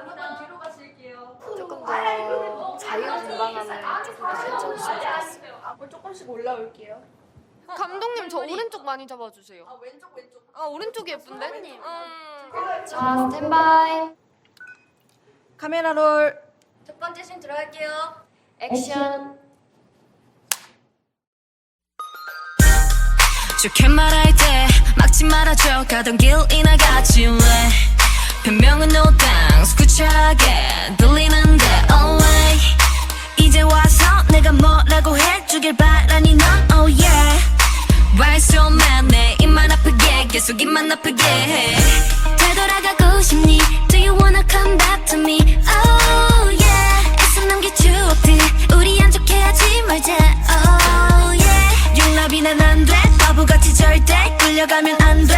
조금 뒤로 가실게요. 조금 더 자유분방함을 조금 더 펼쳐주시면 좋겠어요. 앞으로 조금씩 올라올게요. 감독님 저 오른쪽 많이 잡아주세요. 아 왼쪽 왼쪽. 아 오른쪽이 예쁜데? 음. 자, 스탠바이. 카메라 롤. 첫 번째 씬 들어갈게요. 액션. 좋게 말할 때 막지 말아줘 가던 길 이나 같이 왜 변명은 no thanks. 구차하게 들리는데 always 이제 와서 내가 뭐라고 해주길 바라니 넌 oh yeah. Why so mad? 내 입만 아프게 계속 입만 아프게 해. 되돌아가고 싶니? Do you wanna come back to me? Oh yeah. 애써 남길 추억들 우리 안 좋게 하지 말자. Oh yeah. 용납이는 안돼. 바보같이 절대 끌려가면 안돼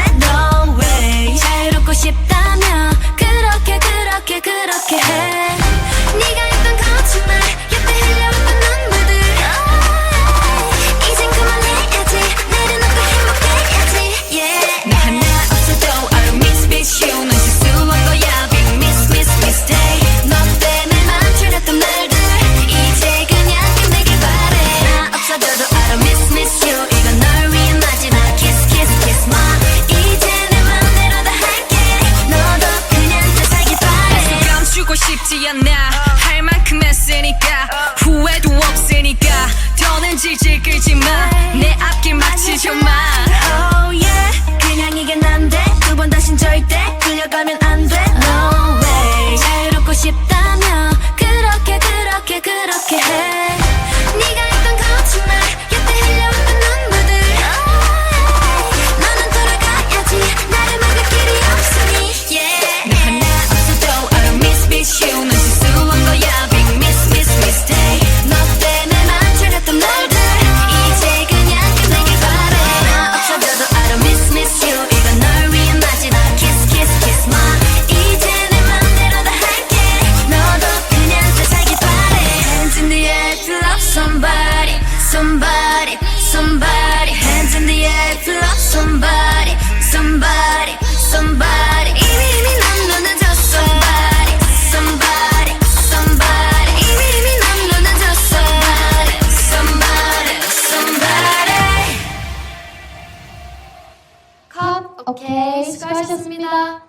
오케이. 수고하셨습니다.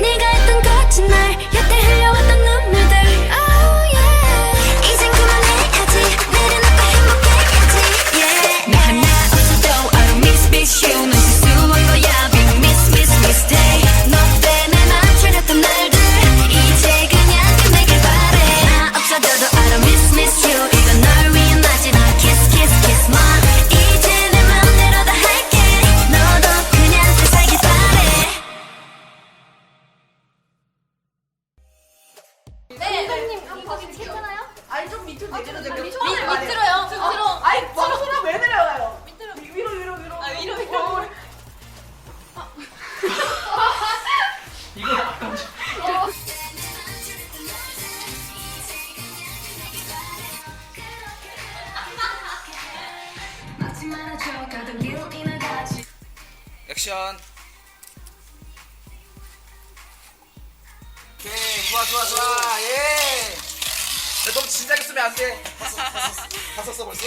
네가 했던 거짓말 여태 선생님, 이거 괜찮아요? 아니 좀 밑으로 내려도 될까요? 밑- 밑으로요. 밑으로. 아이 방송을 왜 내려가요? 밑으로 위로 위로 위로. 아 위로, 위로. 액션. 오케이 좋아 좋아 좋아 예. 야, 너무 진작에 쓰면 안 돼. 다 썼어 다 썼어 벌써?